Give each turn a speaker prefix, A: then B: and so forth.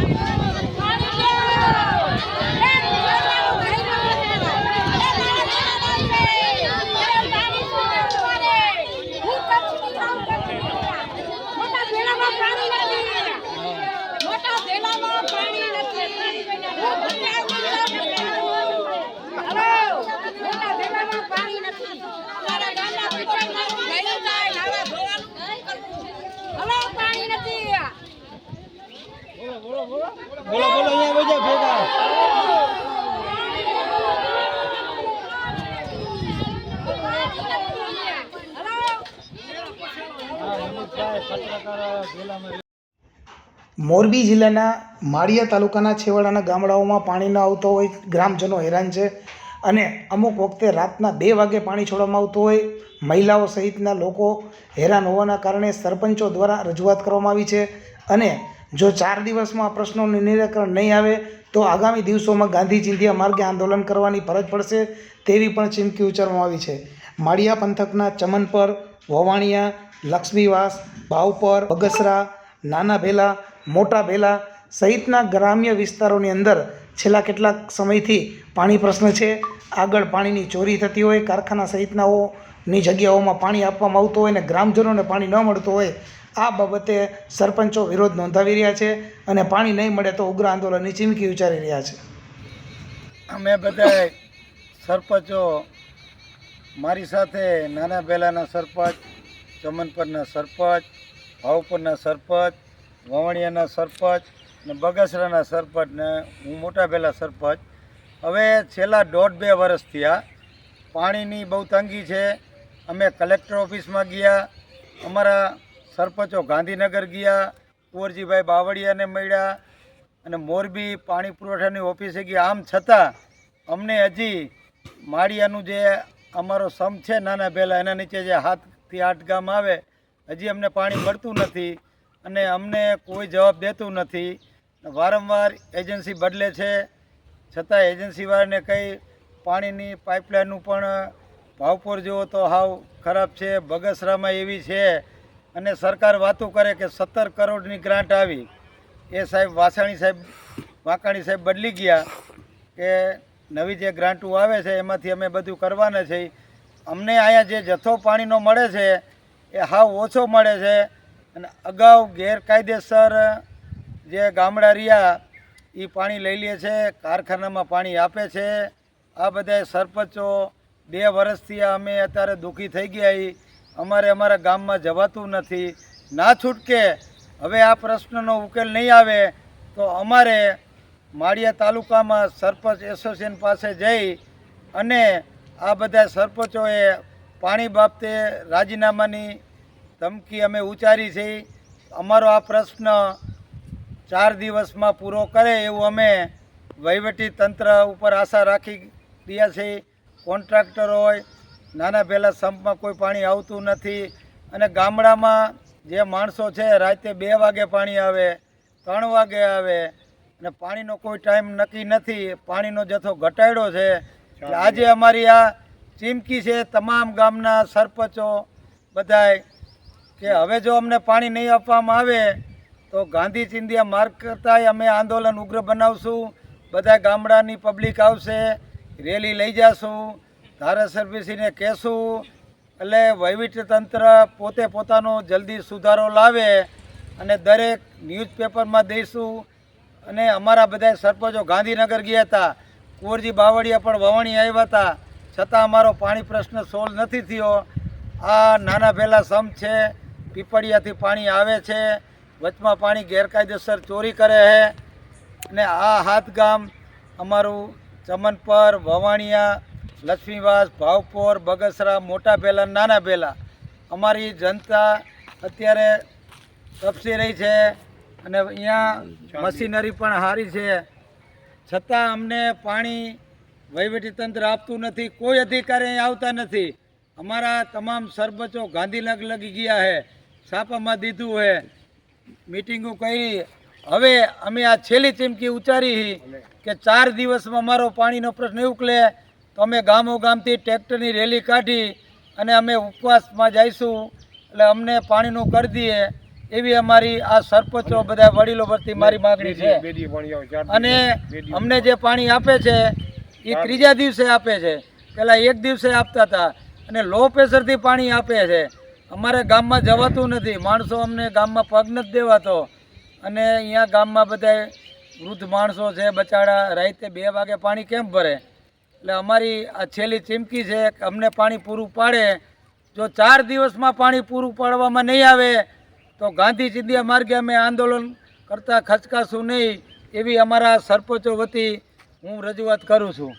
A: Thank you.
B: બોલો બોલો, અહીંયા બધા ભેગા.
C: મોરબી જિલ્લાના માળિયા તાલુકાના છેવાડાના ગામડાઓમાં પાણી ન આવતો હોય, ગ્રામજનો હેરાન છે અને અમુક વખતે રાતના બે વાગે પાણી છોડવામાં આવતું હોય, મહિલાઓ સહિતના લોકો હેરાન હોવાના કારણે સરપંચો દ્વારા રજૂઆત કરવામાં આવી છે અને જો ચાર દિવસમાં આ પ્રશ્નોનું નિરાકરણ નહીં આવે, તો આગામી દિવસોમાં ગાંધી ચિંધ્યા માર્ગે આંદોલન કરવાની ફરજ પડશે તેવી પણ ચીમકી ઉચ્ચારવામાં આવી છે. માળિયા પંથકના ચમનપર, વવાણિયા, લક્ષ્મીવાસ, ભાવપર, બગસરા, નાના ભેલા, મોટા ભેલા સહિતના ગ્રામ્ય વિસ્તારોની અંદર છેલ્લા કેટલાક સમયથી પાણી પ્રશ્ન છે. આગળ પાણીની ચોરી થતી હોય, કારખાના સહિતનાઓની જગ્યાઓમાં પાણી આપવામાં આવતું હોય અને ગ્રામજનોને પાણી ન મળતું હોય આ બાબતે સરપંચો વિરોધ નોંધાવી રહ્યા છે અને પાણી નહીં મળે તો ઉગ્ર આંદોલનની ચીમકી ઉચ્ચારી રહ્યા છે.
B: અમે બધા સરપંચો, મારી સાથે નાના પહેલાંના સરપંચ, ચમનપરના સરપંચ, ભાવપરના સરપંચ, વવણિયાના સરપંચ ને બગસરાના સરપંચ ને હું મોટા પહેલાં સરપંચ. હવે છેલ્લા દોઢ બે વર્ષથી થયા પાણીની બહુ તંગી છે. અમે કલેક્ટર ઓફિસમાં ગયા. અમારા સરપંચો ગાંધીનગર ગયા, કુંવરજીભાઈ બાવળિયાને મળ્યા અને મોરબી પાણી પુરવઠાની ઓફિસે ગયા આમ છતાં અમને હજી માળિયાનું જે અમારો સમ છે નાના પહેલાં એના નીચે જે હાથથી આઠ ગામ આવે, હજી અમને પાણી મળતું નથી અને અમને કોઈ જવાબ દેતું નથી. વારંવાર એજન્સી બદલે છે. છતાં એજન્સીવાળાને કંઈ પાણીની પાઇપલાઇનનું પણ ભાવપોર જુઓ તો હાવ ખરાબ છે. બગસરામાં એવી છે અને સરકાર વાતો કરે કે સત્તર કરોડની ગ્રાન્ટ આવી, એ સાહેબ વાસાણી સાહેબ, વાંકાણી સાહેબ બદલી ગયા કે નવી જે ગ્રાન્ટો આવે છે, એમાંથી અમે બધું કરવાના છે. અમને અહીંયા જે જથ્થો પાણીનો મળે છે, એ હાવ ઓછો મળે છે. અને અગાઉ ગેરકાયદેસર જે ગામડા રહ્યા એ પાણી લઈ લે છે, કારખાનામાં પાણી આપે છે. આ બધા સરપંચો બે વર્ષથી અમે અત્યારે દુઃખી થઈ ગયા અમારે અમારા ગામમાં જવાતું નથી. ના છૂટકે હવે આ પ્રશ્નનો ઉકેલ નહીં આવે તો અમારે માળિયા તાલુકામાં સરપંચ એસોસિએશન પાસે જઈ અને આ બધા સરપંચોએ પાણી બાબતે રાજીનામાની ધમકી અમે ઉચ્ચારી છે. અમારો આ પ્રશ્ન ચાર દિવસમાં પૂરો કરે એવું અમે વહીવટી તંત્ર ઉપર આશા રાખી રહ્યા છીએ કોન્ટ્રાક્ટર હોય નાના પહેલાં સંપમાં કોઈ પાણી આવતું નથી અને ગામડામાં જે માણસો છે રાતે બે વાગે પાણી આવે ત્રણ વાગે આવે અને પાણીનો કોઈ ટાઈમ નક્કી નથી. પાણીનો જથ્થો ઘટાડ્યો છે. આજે અમારી આ ચીમકી છે તમામ ગામના સરપંચો બધાય કે હવે જો અમને પાણી નહીં આપવામાં આવે તો ગાંધી ચિંધ્યા માર્ગ કરતાંય અમે આંદોલન ઉગ્ર બનાવશું. બધા ગામડાની પબ્લિક આવશે રેલી લઈ જશું. ધારાસભ્યશ્રીને કહેશું, એટલે વહીવટીતંત્ર પોતે પોતાનો જલ્દી સુધારો લાવે અને દરેક ન્યૂઝપેપરમાં દઈશું. અને અમારા બધા સરપંચો ગાંધીનગર ગયા હતા. કુંવરજી બાવળિયા પણ વવાણી આવ્યા હતા. છતાં અમારો પાણી પ્રશ્ન સોલ્વ નથી થયો. આ નાના ભેલા સમ છે. પીપળિયાથી પાણી આવે છે. વચમાં પાણી ગેરકાયદેસર ચોરી કરે છે. અને આ હાથ ગામ અમારું ચમનપર, વવાણિયા લક્ષ્મીવાસ, ભાવપોર, બગસરા, મોટા ભેલા, નાના ભેલા. અમારી જનતા અત્યારે તપસી રહી છે અને અહીંયા મશીનરી પણ સારી છે. છતાં અમને પાણી વહીવટી તંત્ર આપતું નથી, કોઈ અધિકારી આવતા નથી. અમારા તમામ સરપંચો ગાંધીનગર લગી ગયા છે છાપામાં દીધું છે મીટિંગો કરી. હવે અમે આ છેલ્લી ચીમકી ઉચ્ચારી કે ચાર દિવસમાં અમારો પાણીનો પ્રશ્ન ઉકલે. તો અમે ગામો ગામથી ટ્રેક્ટરની રેલી કાઢી અને અમે ઉપવાસમાં જઈશું. એટલે અમને પાણીનું કરી દઈએ. એવી અમારી આ સરપંચો બધા વડીલો પરથી મારી માગણી છે. અને અમને જે પાણી આપે છે એ ત્રીજા દિવસે આપે છે. પહેલાં એક દિવસે આપતા હતા. અને લો પ્રેશરથી પાણી આપે છે. અમારે ગામમાં જવાતું નથી. માણસો અમને ગામમાં પગ નથી દેવાતો. અને અહીંયા ગામમાં બધા વૃદ્ધ માણસો છે બચાડા રાતે બે વાગે પાણી કેમ ભરે? એટલે અમારી આ છેલ્લી ચીમકી છે કે અમને પાણી પૂરું પાડે. જો ચાર દિવસમાં પાણી પૂરું પાડવામાં નહીં આવે, તો ગાંધી ચિંધ્યા માર્ગે અમે આંદોલન કરતાં ખચકાશું નહીં એવી અમારા સરપંચો વતી હું રજૂઆત કરું છું.